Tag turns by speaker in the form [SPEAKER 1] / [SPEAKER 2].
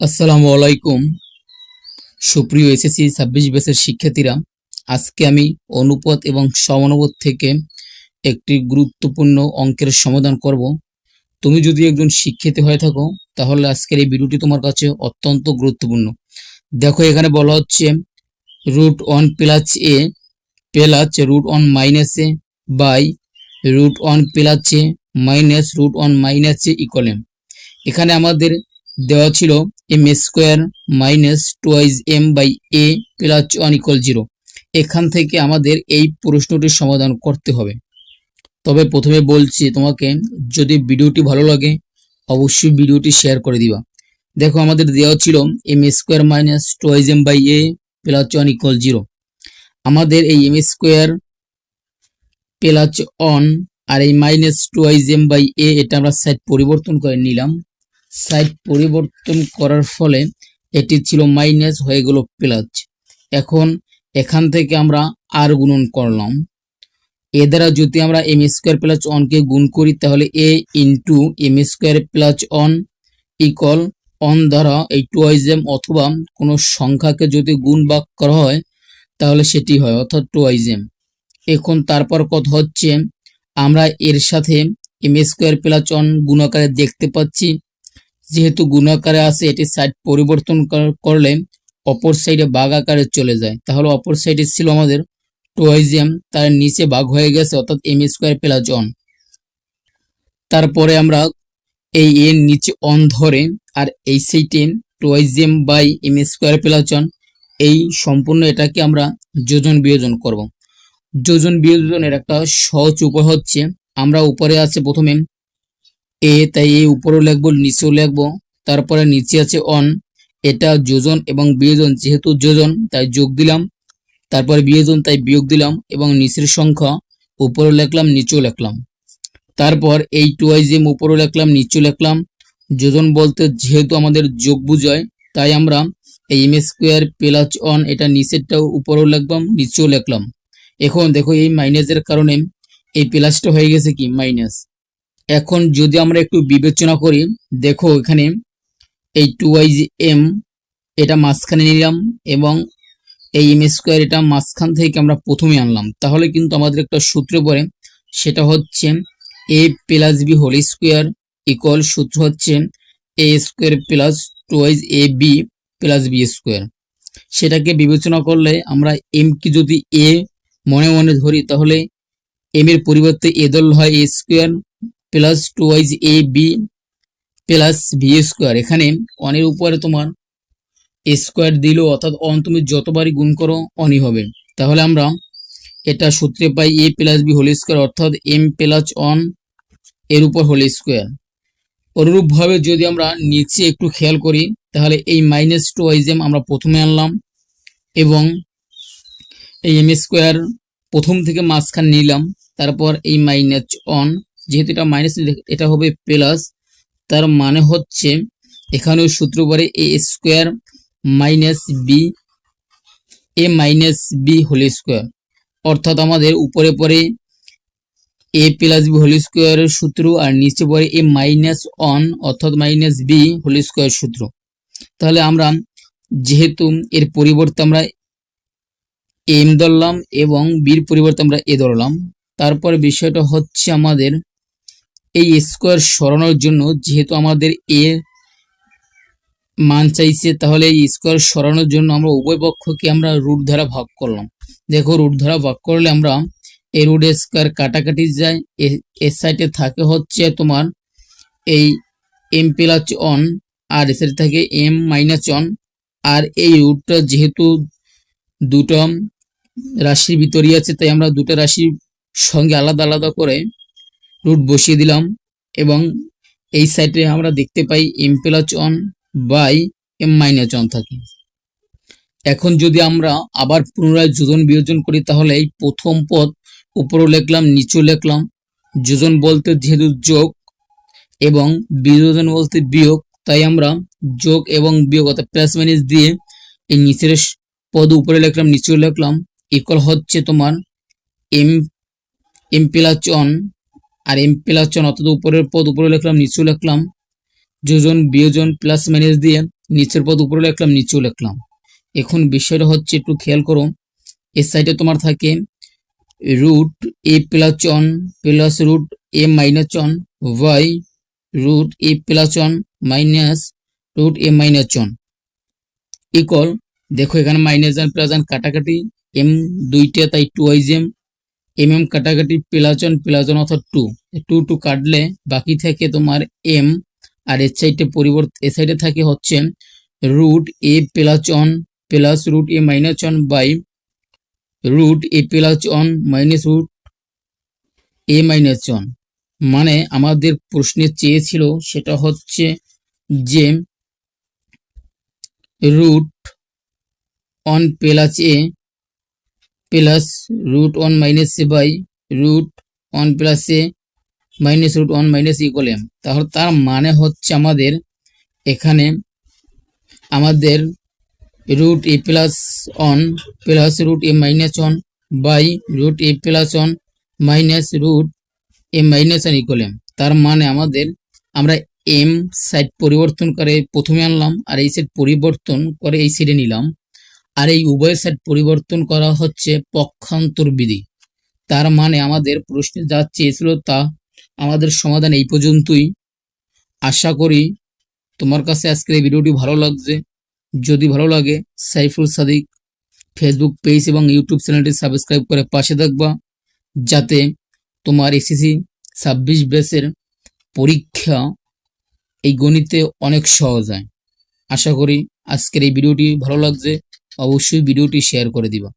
[SPEAKER 1] আসসালামু আলাইকুম। সুপ্রিয় এসএসসি ছাব্বিশ ব্যাচের শিক্ষার্থীরা, আজকে আমি অনুপাত এবং সমানুপাত থেকে একটি গুরুত্বপূর্ণ অঙ্কের সমাধান করব। তুমি যদি একজন শিক্ষিত হয়ে থাকো, তাহলে আজকের এই ভিডিওটি তোমার কাছে অত্যন্ত গুরুত্বপূর্ণ। দেখো, এখানে বলা হচ্ছে root one plus A plus root one minus A by root one plus A minus root one minus A ইকলেম এখানে আমাদের দেওয়া ছিল M square minus twice M by A plus one equal zero এখান থেকে আমাদের এই প্রশ্নটির সমাধান করতে হবে। তবে প্রথমে বলছি তোমাকে, যদি ভিডিওটি ভালো লাগে, অবশ্যই ভিডিওটি শেয়ার করে দিবা। দেখো, আমাদের দেওয়া ছিল M square minus twice M by A plus one equal zero আমাদের এই এম স্কোয়ার প্লাস অন আর এই minus twice M by A এটা আমরা সাইড পরিবর্তন করে নিলাম। সাইড পরিবর্তন করার ফলে এটি ছিল মাইনাস হয়ে গেল প্লাস। এখন এখান থেকে আমরা আর গুণন করলাম। এ দ্বারা যদি আমরা এম স্কোয়ার প্লাস অনকে গুণ করি, তাহলে A into M square plus one equal one দ্বারা এই টুয়াইজেম অথবা কোনো সংখ্যাকে যদি গুণ বাক করা হয়, তাহলে সেটি হয় অর্থাৎ টুয়াইজেম এখন তারপর কথা হচ্ছে? আমরা এর সাথে এম স্কোয়ার প্লাস অন গুণাকারে দেখতে পাচ্ছি। যেহেতু গুণাকারে আছে, এটি সাইড পরিবর্তন করলে অপর সাইডে বাঘ আকারে চলে যায়। তাহলে অপর সাইডে ছিল আমাদের টোয়াইজিয়াম তার নিচে বাঘ হয়ে গেছে, অর্থাৎ এম স্কোয়ার প্লাস অন তারপরে আমরা এই এর নিচে অন ধরে, আর এই সাইডে twice M by M square plus one এই সম্পূর্ণ এটাকে আমরা যোজন বিয়োজন করব। যোজন বিয়োজনের একটা সহজ উপায় হচ্ছে, আমরা উপরে আছে প্রথমে এ, তাই এই উপরেও লিখব, নিচেও লিখব, তারপরে নিচে আছে অন এটা যোজন এবং বিয়োজন, যেহেতু যোজন, তাই যোগ দিলাম, তারপরে বিয়োজন, তাই বিয়োগ দিলাম, এবং নিচের সংখ্যা উপরেও লিখলাম, নিচেও লিখলাম। তারপর এই টুয়াইজিম উপরেও লিখলাম, নিচেও লিখলাম, যোজন বলতে যেহেতু আমাদের যোগ বুঝায়, তাই আমরা এই এম স্কোয়ার প্লাস অন এটা নিচেরটাও উপরেও লিখলাম, নিচেও লিখলাম। এখন দেখো এই মাইনাসের কারণে এই প্লাসটা হয়ে গেছে কি? মাইনাস এখন যদি আমরা একটু বিবেচনা করি, দেখো এখানে এই টু ওয়াইজ এম এটা মাঝখানে নিলাম এবং এই এম স্কোয়ার এটা মাঝখান থেকে আমরা প্রথমে আনলাম। তাহলে কিন্তু আমাদের একটা সূত্র পড়ে, সেটা হচ্ছে A plus B whole square equal সূত্র হচ্ছে A square plus twice A B plus B square সেটাকে বিবেচনা করলে আমরা এম কি যদি এ মনে মনে ধরি, তাহলে এম এর পরিবর্তে এ দল হয় A square plus twice A B plus V square এখানে অনের উপরে তোমার এ স্কোয়ার দিলেও অর্থাৎ অন তুমি যতবারই গুণ করো অনই হবে। তাহলে আমরা এটা সূত্রে পাই A plus B whole square অর্থাৎ এম প্লাস অন এর উপর হোল স্কোয়ার অনুরূপভাবে যদি আমরা নিচে একটু খেয়াল করি, তাহলে এই মাইনাস টু ওয়াইজেম আমরা প্রথমে আনলাম এবং এই এম স্কোয়ার প্রথম থেকে মাঝখান নিলাম, তারপর এই মাইনাস অন যেহেতু এটা মাইনাস এটা হবে প্লাস তার মানে হচ্ছে এখানেও সূত্র পরে A square minus B A minus B whole square অর্থাৎ আমাদের উপরে পরে এ প্লাস বি হোল স্কোয়ারের সূত্র আর নিচে পরে এ মাইনাস অন অর্থাৎ মাইনাস বি হোল স্কোয়ার সূত্র। তাহলে আমরা যেহেতু এর পরিবর্তে আমরা এম ধরলাম এবং বির পরিবর্তে আমরা এ ধরলাম, তারপর বিষয়টা হচ্ছে আমাদের এই স্কোয়ার সরানোর জন্য যেহেতু আমাদের এ মান চাইছে, তাহলে এই স্কোয়ার সরানোর জন্য আমরা উভয় পক্ষকে আমরা রুট ধারা ভাগ করলাম। দেখো রুট ধারা ভাগ করলে আমরা এই রুট স্কোয়ার কাটাকাটি যায়। এ- সাইডে থাকে হচ্ছে তোমার এই এম প্লাস অন আর এর সাইডে থাকে এম মাইনাস অন আর এই রুটটা যেহেতু দুটো রাশির ভিতরই আছে, তাই আমরা দুটো রাশির সঙ্গে আলাদা আলাদা করে রুট বসিয়ে দিলাম এবং এই সাইডে আমরা দেখতে পাই M plus one by M minus one থাকে। এখন যদি আমরা আবার পুনরায় যোজন বিয়োজন করি, তাহলে এই প্রথম পদ উপরেও লিখলাম, নিচেও লিখলাম, যোজন বলতে যেহেতু যোগ এবং বিয়োজন বলতে বিয়োগ, তাই আমরা যোগ এবং বিয়োগ অর্থাৎ প্লাস মাইনাস দিয়ে এই নিচের পদ উপরে লিখলাম, নিচেও লিখলাম ইকুয়াল হচ্ছে তোমার এম এম প্লাস অন আর এম প্লাস অন অর্থাৎ উপরের পদ, উপরে লিখলাম নিচেও লিখলাম। যোজন, বিয়োজন প্লাস মাইনাস দিয়ে নিচের পদ, উপরে লিখলাম নিচেও লিখলাম। এখন বিষয়টা হচ্ছে, একটু খেয়াল করো। এর সাইডে তোমার থাকে root A plus one plus root A minus one Y root A plus one minus root A minus one equal দেখো এখানে মাইনাস ওয়ান প্লাস ওয়ান কাটাকাটি এম দুইটা, তাই twice M M M কাটাকাটি প্লাস ওয়ান প্লাস ওয়ান অর্থাৎ two two two কাটলে বাকি থাকে তোমার এম, আর এর সাইডে পরিবর্তন এ সাইডে থাকে হচ্ছে root A plus one plus root A minus one by root A plus one minus root A minus one. মানে আমাদের প্রশ্নে চেয়েছিল সেটা হচ্ছে যে root one plus A plus root one minus A by root one plus A minus root one minus equal M তাহলে তার মানে হচ্ছে আমাদের এখানে আমাদের root A plus one plus root A minus one by root A plus one minus root A minus one equal M তার মানে আমাদের আমরা এম সাইড পরিবর্তন করে প্রথমে আনলাম আর এই সাইড পরিবর্তন করে এই সাইডে নিলাম। আর এই উভয় সাইড পরিবর্তন করা হচ্ছে পক্ষান্তর বিধি। তার মানে আমাদের প্রশ্নে যা চেয়েছিল তা আমাদের সমাধান এই পর্যন্তই। আশা করি তোমার কাছে আজকের এই ভিডিওটি ভালো লাগছে। যদি ভালো লাগে, সাইফুল সাদিক ফেসবুক পেজ এবং ইউটিউব চ্যানেলটি সাবস্ক্রাইব করে পাশে থাকবা, যাতে তোমার এসএসসি ছাব্বিশ বেসের পরীক্ষা এই গণিতে অনেক সহজ হয়। আশা করি আজকের এই ভিডিওটি ভালো লাগছে। অবশ্যই ভিডিওটি শেয়ার করে দিবা।